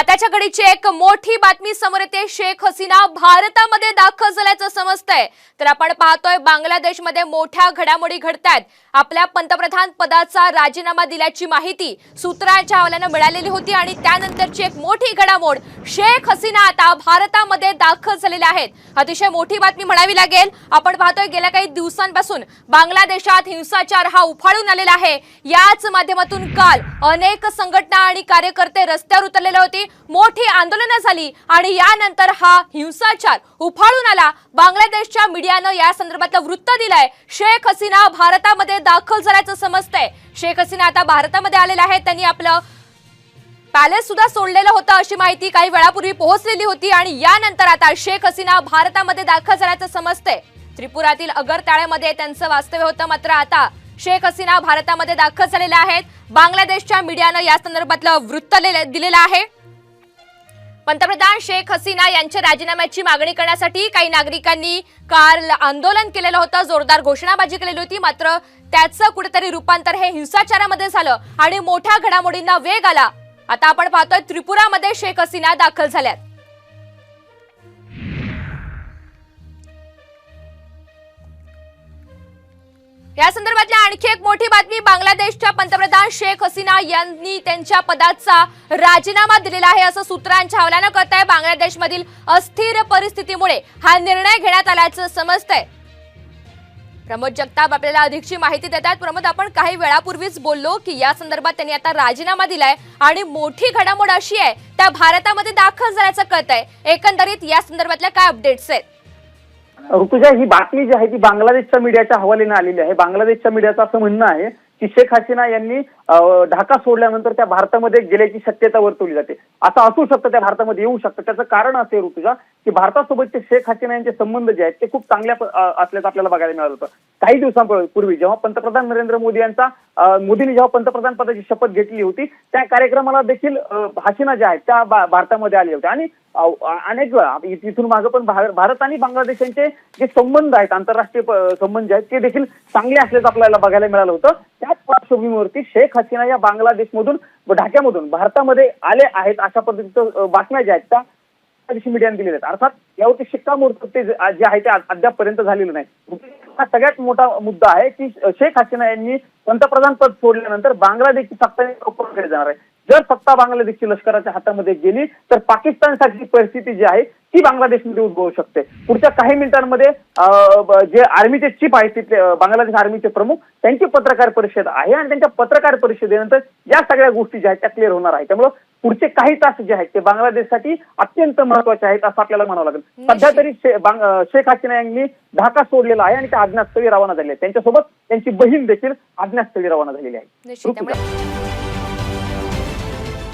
आताच्या घडीची एक मोठी बातमी समोर येते. शेख हसीना भारतामध्ये दाखल झाल्याचं समजतंय. तर आपण पाहतोय बांगलादेशमध्ये मोठ्या घडामोडी घडतायत. आपल्या पंतप्रधान पदाचा राजीनामा दिल्याची माहिती सूत्रांच्या हवाल्यानं मिळालेली होती आणि त्यानंतरची एक मोठी घडामोड शेख हसीना आता भारतामध्ये दाखल झालेल्या आहेत. अतिशय मोठी बातमी म्हणावी लागेल. आपण पाहतोय गेल्या काही दिवसांपासून बांगलादेशात हिंसाचार हा उफाळून आलेला आहे. याच माध्यमातून काल अनेक संघटना आणि कार्यकर्ते रस्त्यावर उतरलेले होते. मोठी आंदोलनं झाली आणि यानंतर हा हिंसाचार उफाळून आला. बांगलादेशच्या मीडियानं या संदर्भातलं वृत्त दिलंय. शेख हसीना भारतामध्ये दाखल झाल्याचं समजतंय. शेख हसीना आता भारतामध्ये आलेला आहे त्यांनी आपलं पॅलेस सुद्धा सोडलेलं होतं अशी माहिती काही वेळापूर्वी पोहोचलेली होती आणि यानंतर आता शेख हसीना भारतामध्ये दाखल झाल्याचं समजतंय. त्रिपुरातील अगरताळ्यामध्ये त्यांचं वास्तव्य होतं मात्र आता शेख हसीना भारतामध्ये दाखल झालेल्या आहेत. बांगलादेशच्या मीडियानं या संदर्भातलं वृत्त दिलेलं आहे. पंतप्रधान शेख हसीना यांच्या राजीनाम्याची मागणी करण्यासाठी काही नागरिकांनी काल आंदोलन केलेलं होतं जोरदार घोषणाबाजी केलेली होती. मात्र त्याचं कुठेतरी रूपांतर हे हिंसाचारामध्ये झालं आणि मोठ्या घडामोडींना वेग आला. आता आपण पाहतोय त्रिपुरामध्ये शेख हसीना दाखल झाल्यात. या संदर्भातल्या आणखी एक मोठी बातमी बांगलादेश शेख हसीना यांनी त्यांच्या पदाचा राजीनामा दिलेला आहे असं सूत्रांच्या हवाल्यानं कळत आहे बांगलादेशमधील अस्थिर परिस्थितीमुळे हा निर्णय घेण्यात आल्याचं समजतंय. प्रमोद जगताप आपल्याला अधिकची माहिती देतात. प्रमोद आपण काही वेळापूर्वीच बोललो की या संदर्भात त्यांनी आता राजीनामा दिलाय आणि मोठी घडामोड अशी आहे त्या भारतामध्ये दाखल झाल्याचं कळत आहे एकंदरीत या संदर्भातल्या काय अपडेट्स आहेत? ऋतुजा ही बातमी जी आहे ती बांगलादेशच्या मीडियाच्या हवालीनं आलेली आहे. बांगलादेशच्या मीडियाचं असं म्हणणं आहे की शेख हसीना यांनी ढाका सोडल्यानंतर त्या भारतामध्ये गेल्याची शक्यता वर्तवली जाते. असं असू शकतं त्या भारतामध्ये येऊ शकतं. त्याचं कारण असे आहे, ऋतुजा की भारतासोबतचे शेख हसीना यांचे संबंध जे आहेत ते खूप चांगल्या असल्याचं आपल्याला बघायला मिळालं होतं. काही दिवसांपूर्वी जेव्हा पंतप्रधान नरेंद्र मोदी यांचा मोदींनी जेव्हा पंतप्रधान पदाची शपथ घेतली होती त्या कार्यक्रमाला देखील हसीना ज्या आहेत त्या भारतामध्ये आल्या होत्या. आणि अनेक वेळा इथून मागं पण भारत आणि बांगलादेश यांचे जे संबंध आहेत आंतरराष्ट्रीय संबंध जे आहेत ते देखील चांगले असल्याचं आपल्याला बघायला मिळालं होतं. त्याच पार्श्वभूमीवरती शेख हसीना या बांगलादेशमधून ढाक्यामधून भारतामध्ये आले आहेत अशा पद्धतीचं बातम्या ज्या आहेत त्या मीडियाने दिलेल्या आहेत. अर्थात यावरती शिक्कामोर्तब ते जे आहे ते अद्यापपर्यंत झालेलं नाही. हा सगळ्यात मोठा मुद्दा आहे की शेख हसीना यांनी पंतप्रधान पद सोडल्यानंतर बांगलादेशची सत्ता जाणार आहे. जर सत्ता बांगलादेशची लष्कराच्या हातामध्ये गेली तर पाकिस्तानसारखी परिस्थिती जी आहे ती बांगलादेशमध्ये उद्भवू शकते. पुढच्या काही मिनिटांमध्ये जे आर्मीचे चीफ आहेत तिथले बांगलादेश आर्मीचे प्रमुख त्यांची पत्रकार परिषद आहे आणि त्यांच्या पत्रकार परिषदेनंतर या सगळ्या गोष्टी ज्या आहेत त्या क्लिअर होणार आहेत त्यामुळं पुढचे काही तास जे आहेत ते बांगलादेशसाठी अत्यंत महत्त्वाचे आहेत असं आपल्याला म्हणावं लागेल. सध्या तरी शेख हसीना यांनी ढाका सोडलेला आहे आणि त्या अज्ञातस्थळी रवाना झाले आहेत. त्यांच्यासोबत त्यांची बहीण देखील अज्ञातस्थळी रवाना झालेली आहे.